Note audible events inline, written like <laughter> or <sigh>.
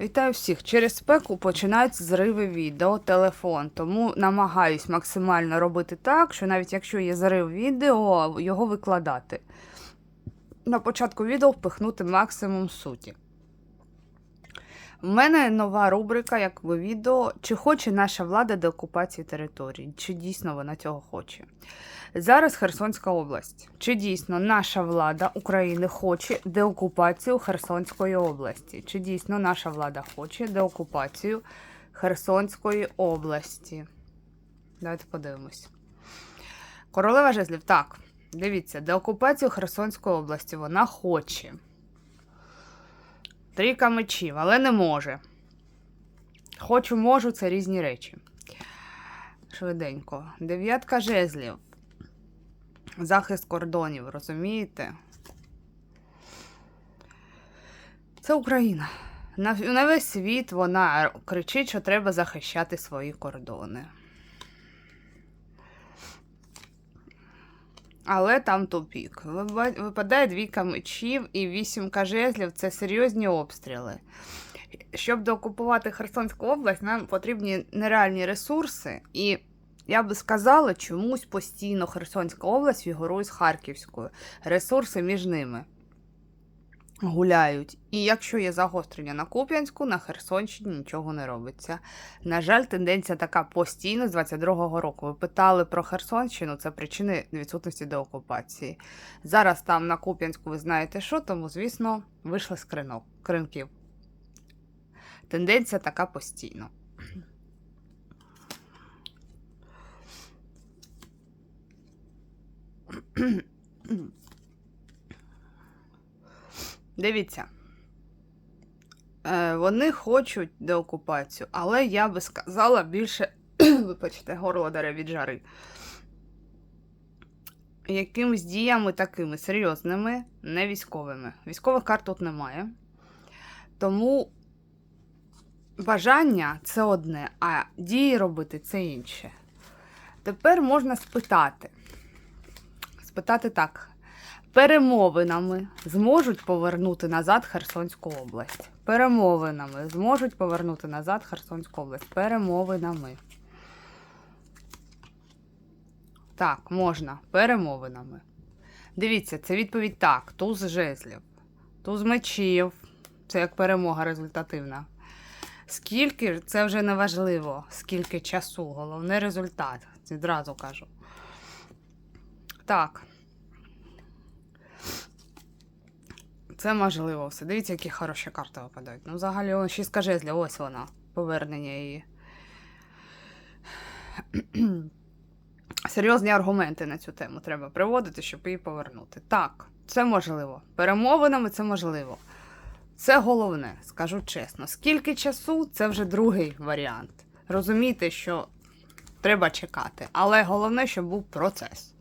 Вітаю всіх! Через спеку починають зриви відео, телефон, тому намагаюсь максимально робити так, що навіть якщо є зрив відео, його викладати. На початку відео впихнути максимум суті. У мене нова рубрика, як би відео, чи хоче наша влада деокупації територій, чи дійсно вона цього хоче. Зараз Херсонська область. Чи дійсно наша влада України хоче деокупацію Херсонської області? Чи дійсно наша влада хоче деокупацію Херсонської області? Давайте подивимось. Королева жезлів. Так, дивіться, деокупацію Херсонської області вона хоче. Трійка мечів, але не може. Хочу, можу, це різні речі. Швиденько. Дев'ятка жезлів. Захист кордонів, розумієте? Це Україна. На, весь світ вона кричить, що треба захищати свої кордони. Але там тупік. Випадає двійка мечів і вісімка жезлів це серйозні обстріли. Щоб доокупувати Херсонську область, нам потрібні нереальні ресурси, і я би сказала, чомусь постійно Херсонська область фігурує з Харківською. Ресурси між ними гуляють. І якщо є загострення на Куп'янську, на Херсонщині нічого не робиться. На жаль, тенденція така постійно з 22-го року. Ви питали про Херсонщину, це причини відсутності деокупації. Зараз там на Куп'янську ви знаєте що, тому, звісно, вийшли з кринок, кринків. Тенденція така постійно. Дивіться. Е, вони хочуть деокупацію, але я би сказала більше, <clears throat> вибачте, горло дере від жари. Якимись діями такими серйозними, не військовими. Військових карт тут немає. Тому бажання це одне, а дії робити це інше. Тепер можна спитати. Спитати так: перемовинами зможуть повернути назад Херсонську область. Перемовинами зможуть повернути назад Херсонську область. Перемовинами. Так, можна. Перемовинами. Дивіться, це відповідь так. Туз жезлів. Туз мечів. Це як перемога результативна. Скільки це вже не важливо, скільки часу, головне результат. Відразу кажу. Так. Це можливо все. Дивіться, які хороші карти випадають. Ну, взагалі, он шістка жезлів, ось вона. Повернення її. <clears throat> Серйозні аргументи на цю тему треба приводити, щоб її повернути. Так, це можливо. Перемовинами це можливо. Це головне, скажу чесно. Скільки часу це вже другий варіант. Розумійте, що треба чекати. Але головне, щоб був процес.